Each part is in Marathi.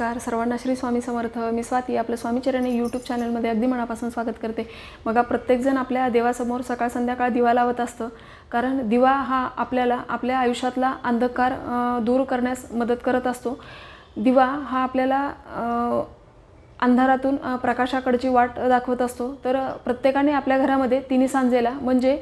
नमस्कार. सर्वांना श्री स्वामी समर्थ. मी स्वाती आपलं स्वामीचरणी यूट्यूब चॅनलमध्ये अगदी मनापासून स्वागत करते. बघा प्रत्येकजण आपल्या देवासमोर सकाळ संध्याकाळ दिवा लावत असतं. कारण दिवा हा आपल्याला आपल्या आयुष्यातला अंधकार दूर करण्यास मदत करत असतो. दिवा हा आपल्याला अंधारातून प्रकाशाकडची वाट दाखवत असतो. तर प्रत्येकाने आपल्या घरामध्ये तिन्ही सांजेला म्हणजे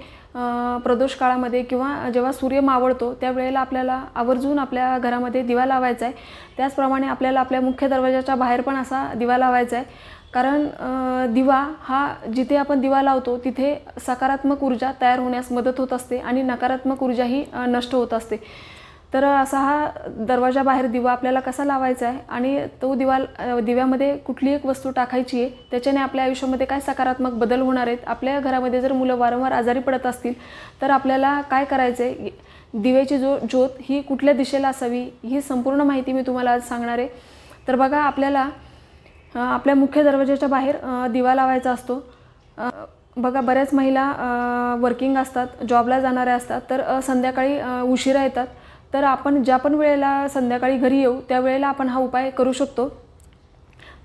प्रदोष काळामध्ये किंवा जेव्हा सूर्य मावळतो त्यावेळेला आपल्याला आवर्जून आपल्या घरामध्ये दिवा लावायचा आहे त्याचप्रमाणे आपल्याला आपल्या मुख्य दरवाजाच्या बाहेर पण असा दिवा लावायचा आहे कारण दिवा हा जिथे आपण दिवा लावतो तिथे सकारात्मक ऊर्जा तयार होण्यास मदत होत असते आणि नकारात्मक ऊर्जा ही नष्ट होत असते. तर असा हा दरवाजा बाहेर दिवा आपल्याला कसा लावायचा आहे? आणि तो दिवा दिव्यामध्ये कुठली एक वस्तू टाकायची आहे? त्याच्याने आपल्या आयुष्यामध्ये काय सकारात्मक बदल होणार आहेत? आपल्या घरामध्ये जर मुलं वारंवार आजारी पडत असतील तर आपल्याला काय करायचं आहे दिव्याची जो ज्योत ही कुठल्या दिशेला असावी ही संपूर्ण माहिती मी तुम्हाला आज सांगणार आहे. तर बघा आपल्याला आपल्या मुख्य दरवाजाच्या बाहेर दिवा लावायचा असतो. बघा बऱ्याच महिला वर्किंग असतात जॉबला जाणाऱ्या असतात तर संध्याकाळी उशिरा येतात. तर आपण ज्या पण वेळेला संध्याकाळी घरी येऊ त्यावेळेला आपण हा उपाय करू शकतो.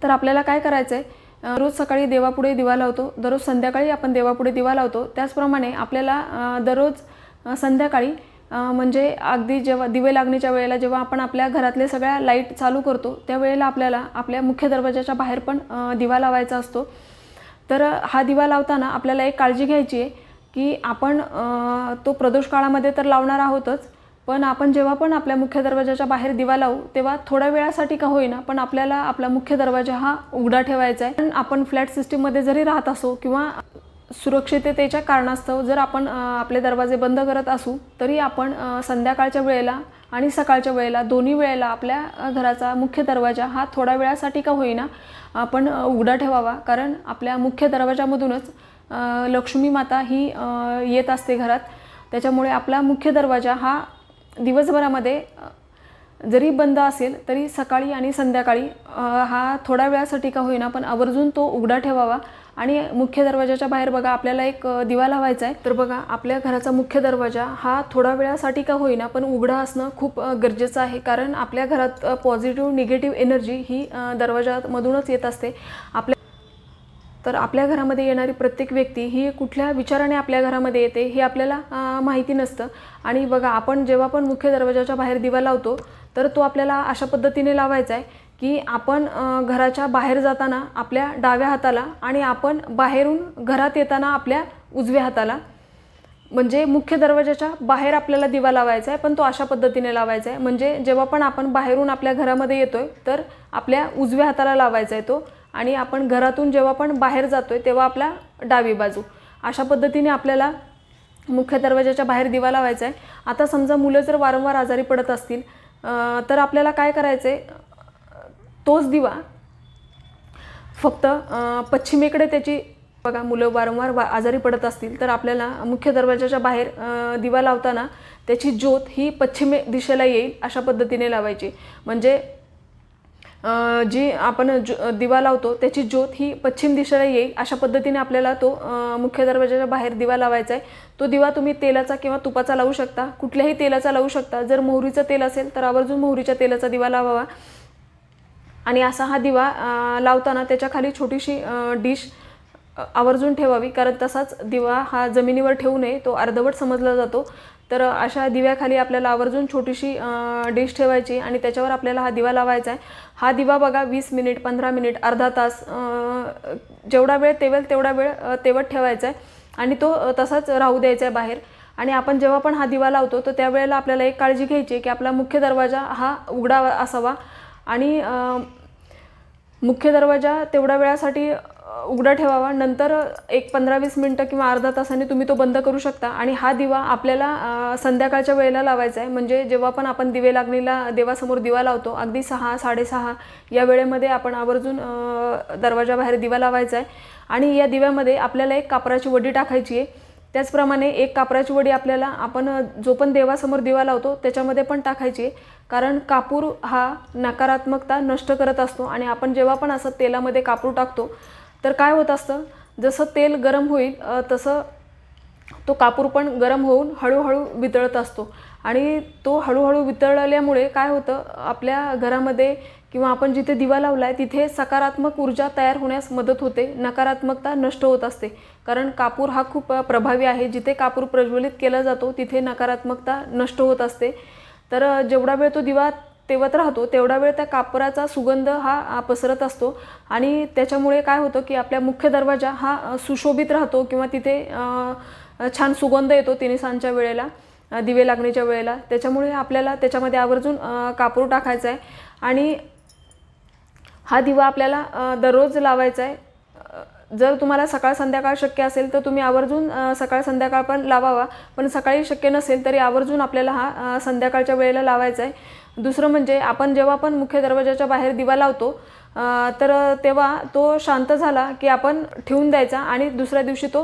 तर आपल्याला काय करायचं आहे रोज सकाळी देवापुढे दिवा लावतो दररोज संध्याकाळी आपण देवापुढे दिवा लावतो. त्याचप्रमाणे आपल्याला दररोज संध्याकाळी म्हणजे अगदी जेव्हा दिवे लागण्याच्या वेळेला जेव्हा आपण आपल्या घरातले सगळ्या लाइट चालू करतो त्यावेळेला आपल्याला आपल्या मुख्य दरवाजाच्या बाहेर पण दिवा लावायचा असतो. तर हा दिवा लावताना आपल्याला एक काळजी घ्यायची आहे की आपण तो प्रदोष काळामध्ये तर लावणार आहोतच पण आपण जेव्हा पण आपल्या मुख्य दरवाजाच्या बाहेर दिवा लावू तेव्हा थोड्या वेळासाठी का होईना पण आपल्याला आपला मुख्य दरवाजा हा उघडा ठेवायचा आहे. पण आपण फ्लॅट सिस्टीममध्ये जरी राहत असो किंवा सुरक्षिततेच्या कारणास्तव जर आपण आपले दरवाजे बंद करत असू तरी आपण संध्याकाळच्या वेळेला आणि सकाळच्या वेळेला दोन्ही वेळेला आपल्या घराचा मुख्य दरवाजा हा थोड्या वेळासाठी का होईना आपण उघडा ठेवावा. कारण आपल्या मुख्य दरवाजामधूनच लक्ष्मी माता ही येत असते घरात. त्याच्यामुळे आपला मुख्य दरवाजा हा दिवसभरामध्ये जरी बंद असेल तरी सकाळी आणि संध्याकाळी हा थोड्या वेळासाठी का होईना पण आवर्जून तो उघडा ठेवावा. आणि मुख्य दरवाजाच्या बाहेर बघा आपल्याला एक दिवा लावायचा आहे. तर बघा आपल्या घराचा मुख्य दरवाजा हा थोड्या वेळासाठी का होईना पण उघडा असणं खूप गरजेचं आहे. कारण आपल्या घरात पॉझिटिव्ह निगेटिव्ह एनर्जी ही दरवाजामधूनच येत असते. आपल्या तर आपल्या घरामध्ये येणारी प्रत्येक व्यक्ती ही कुठल्या विचाराने आपल्या घरामध्ये येते हे आपल्याला माहिती नसतं. आणि बघा आपण जेव्हा पण मुख्य दरवाजाच्या बाहेर दिवा लावतो तर तो आपल्याला अशा पद्धतीने लावायचा आहे की आपण घराच्या बाहेर जाताना आपल्या डाव्या हाताला आणि आपण बाहेरून घरात येताना आपल्या उजव्या हाताला. म्हणजे मुख्य दरवाजाच्या बाहेर आपल्याला दिवा लावायचा आहे पण तो अशा पद्धतीने लावायचा आहे. म्हणजे जेव्हा पण आपण बाहेरून आपल्या घरामध्ये येतोय तर आपल्या उजव्या हाताला लावायचा आहे तो. आणि आपण घरातून जेव्हा आपण बाहेर जातो आहे तेव्हा आपल्या डावी बाजू. अशा पद्धतीने आपल्याला मुख्य दरवाजाच्या बाहेर दिवा लावायचा आहे. आता समजा मुलं जर वारंवार आजारी पडत असतील तर आपल्याला काय करायचं आहे तोच दिवा फक्त पश्चिमेकडे त्याची बघा मुलं वारंवार वा आजारी पडत असतील तर आपल्याला मुख्य दरवाजाच्या बाहेर दिवा लावताना त्याची ज्योत ही पश्चिमे दिशेला येईल अशा पद्धतीने लावायची. म्हणजे जी आपण जो दिवा लावतो त्याची ज्योत ही पश्चिम दिशेला येईल. अशा पद्धतीने आपल्याला तो मुख्य दरवाजाच्या बाहेर दिवा लावायचा आहे. तो दिवा तुम्ही तेलाचा किंवा तुपाचा लावू शकता. कुठल्याही तेलाचा लावू शकता. जर मोहरीचं तेल असेल तर आवर्जून मोहरीच्या तेलाचा दिवा लावावा. आणि असा हा दिवा लावताना त्याच्याखाली छोटीशी डिश आवर्जून ठेवावी. कारण तसाच दिवा हा जमिनीवर ठेवू नये. तो अर्धवट समजला जातो. तर अशा दिव्याखाली आपल्याला आवर्जून छोटीशी डिश ठेवायची आणि त्याच्यावर आपल्याला हा दिवा लावायचा आहे. हा दिवा बघा वीस मिनिट पंधरा मिनिट अर्धा तास जेवढा वेळ तेवेल तेवढा वेळ तेवत ठेवायचा आहे. आणि तो तसाच राहू द्यायचा आहे बाहेर. आणि आपण जेव्हा पण हा दिवा लावतो तर त्यावेळेला आपल्याला एक काळजी घ्यायची आहे की आपला मुख्य दरवाजा हा उघडा असावा. आणि मुख्य दरवाजा तेवढ्या वेळासाठी उघडा ठेवावा. नंतर एक पंधरा वीस मिनटं किंवा अर्धा तासाने तुम्ही तो बंद करू शकता. आणि हा दिवा आपल्याला संध्याकाळच्या वेळेला लावायचा आहे म्हणजे जेव्हा पण आपण दिवे लागणीला देवासमोर दिवा लावतो अगदी सहा साडेसहा या वेळेमध्ये आपण आवर्जून दरवाजाबाहेर दिवा लावायचा आहे आणि या दिव्यामध्ये आपल्याला एक कापराची वडी टाकायची आहे. त्याचप्रमाणे एक कापराची वडी आपल्याला आपण जो पण देवासमोर दिवा लावतो त्याच्यामध्ये पण टाकायची आहे. कारण कापूर हा नकारात्मकता नष्ट करत असतो. आणि आपण जेव्हा पण असं तेलामध्ये कापूर टाकतो तर काय होत असतं? जसं तेल गरम होईल तसं तो कापूर पण गरम होऊन हळूहळू वितळत असतो. आणि तो हळूहळू वितळल्यामुळे काय होतं? आपल्या घरामध्ये किंवा आपण जिथे दिवा लावला आहे तिथे सकारात्मक ऊर्जा तयार होण्यास मदत होते. नकारात्मकता नष्ट होत असते. कारण कापूर हा खूप प्रभावी आहे. जिथे कापूर प्रज्वलित केला जातो तिथे नकारात्मकता नष्ट होत असते. तर जेवढा वेळ तो दिवा तेवत राहतो तेवढा वेळ त्या कापराचा सुगंध हा पसरत असतो. आणि त्याच्यामुळे काय होतं की आपल्या मुख्य दरवाजा हा सुशोभित राहतो किंवा तिथे छान सुगंध येतो तिन्ही वेळेला दिवे लागण्याच्या वेळेला. त्याच्यामुळे आपल्याला त्याच्यामध्ये आवर्जून कापूर टाकायचा आहे. आणि हा दिवा आपल्याला दररोज लावायचा आहे. जर तुम्हाला सकाळ संध्याकाळ शक्य असेल तर तुम्ही आवर्जून सकाळ संध्याकाळ पण लावावा. पण सकाळी शक्य नसेल तरी आवर्जून आपल्याला हा संध्याकाळच्या वेळेला लावायचा आहे. दुसरं म्हणजे आपण जेव्हा पण मुख्य दरवाजाच्या बाहेर दिवा लावतो तर तेव्हा तो शांत झाला की आपण ठेवून द्यायचा आणि दुसऱ्या दिवशी तो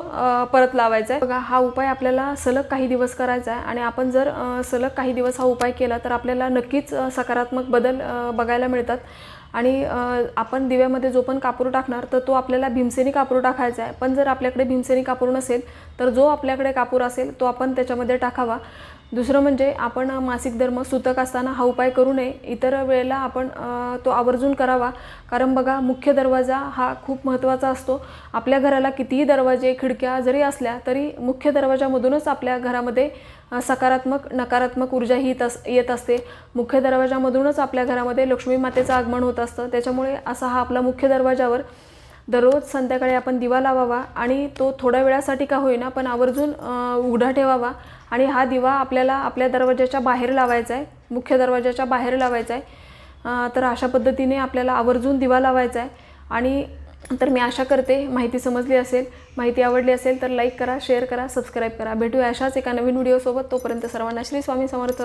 परत लावायचा आहे. बघा हा उपाय आपल्याला सलग काही दिवस करायचा आहे आणि आपण जर सलग काही दिवस हा उपाय केला तर आपल्याला नक्कीच सकारात्मक बदल बघायला मिळतात. आणि आपण दिव्यामध्ये जो पण कापूर टाकणार तर तो आपल्याला भीमसेनी कापूर टाकायचा आहे. पण जर आपल्याकडे भीमसेनी कापूर नसेल तर जो आपल्याकडे कापूर असेल तो आपण त्याच्यामध्ये टाकावा. दुसरं म्हणजे आपण मासिक धर्म सुतक असताना हा उपाय करू नये. इतर वेळेला आपण तो आवर्जून करावा. कारण बघा मुख्य दरवाजा हा खूप महत्त्वाचा असतो. आपल्या घराला कितीही दरवाजे खिडक्या जरी असल्या तरी मुख्य दरवाजामधूनच आपल्या घरामध्ये सकारात्मक नकारात्मक ऊर्जा ही येत अस येत असते. मुख्य दरवाजामधूनच आपल्या घरामध्ये लक्ष्मी मातेचं आगमन होत असतं. त्याच्यामुळे असा हा आपला मुख्य दरवाजावर दररोज संध्याकाळी आपण दिवा लावावा आणि तो थोड्या वेळासाठी का होईना पण आवर्जून उघडा ठेवावा. आणि हा दिवा आपल्याला आपल्या दरवाजाच्या बाहेर लावायचा आहे मुख्य दरवाजाच्या बाहेर लावायचा आहे. तर अशा पद्धतीने आपल्याला आवर्जून दिवा लावायचा आहे. आणि तर मी आशा करते माहिती समजली असेल माहिती आवडली असेल तर लाईक करा शेअर करा सबस्क्राईब करा. भेटूया अशाच एका नवीन व्हिडिओसोबत. तोपर्यंत सर्वांना श्री स्वामी समर्थ.